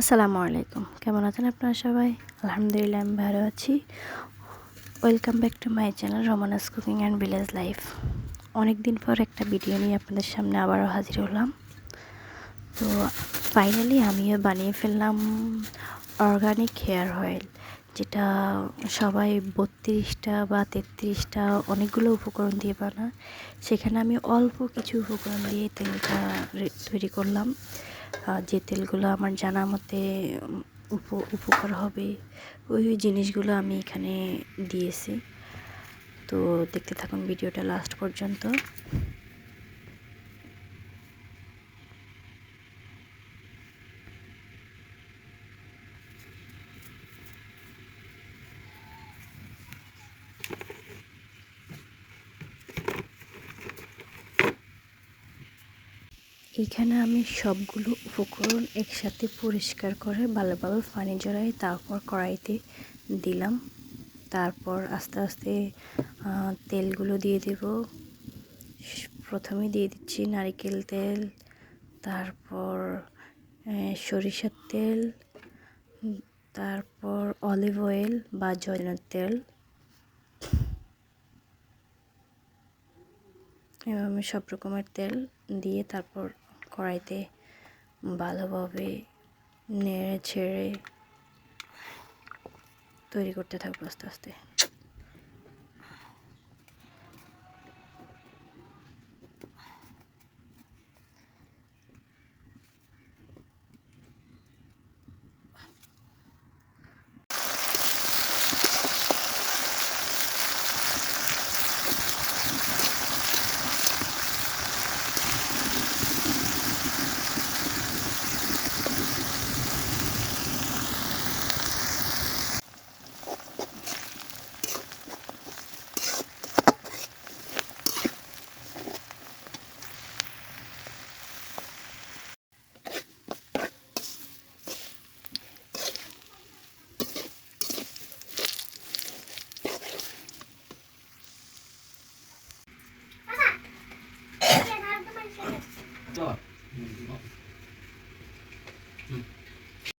আসসালামু আলাইকুম। কেমন আছেন আপনারা সবাই? আলহামদুলিল্লাহ, আমি ভালো আছি। Welcome back to my channel Ramana's cooking and village life অনেক দিন পর একটা ভিডিও নিয়ে আপনাদের সামনে আবারও হাজির হলাম। তো ফাইনালি আমিও বানিয়ে ফেললাম অর্গানিক হেয়ার অয়েল যেটা সবাই বত্রিশটা বা তেত্রিশটা অনেকগুলো উপকরণ দিয়ে বানায়। সেখানে আমি অল্প কিছু উপকরণ দিয়ে তেলটা তৈরি করলাম। যে তেলগুলো আমার জানা মতে উপ, উপকার হবে ওই জিনিসগুলো আমি এখানে দিয়েছি। তো দেখতে থাকুন ভিডিওটা লাস্ট পর্যন্ত। এখানে আমি সবগুলো উপকরণ একসাথে পরিষ্কার করে ভালো ভালো পানি জড়াই তারপর কড়াইতে দিলাম। তারপর আস্তে আস্তে তেলগুলো দিয়ে দেব। প্রথমে দিয়ে দিচ্ছি নারিকেল তেল, তারপর সরিষার তেল, তারপর অলিভ অয়েল বা জয়নার তেল। এভাবে সব রকমের তেল দিয়ে তারপর কড়াইতে ভালোভাবে নেড়ে ছেড়ে তৈরি করতে থাকব আস্তে আস্তে। มันบอก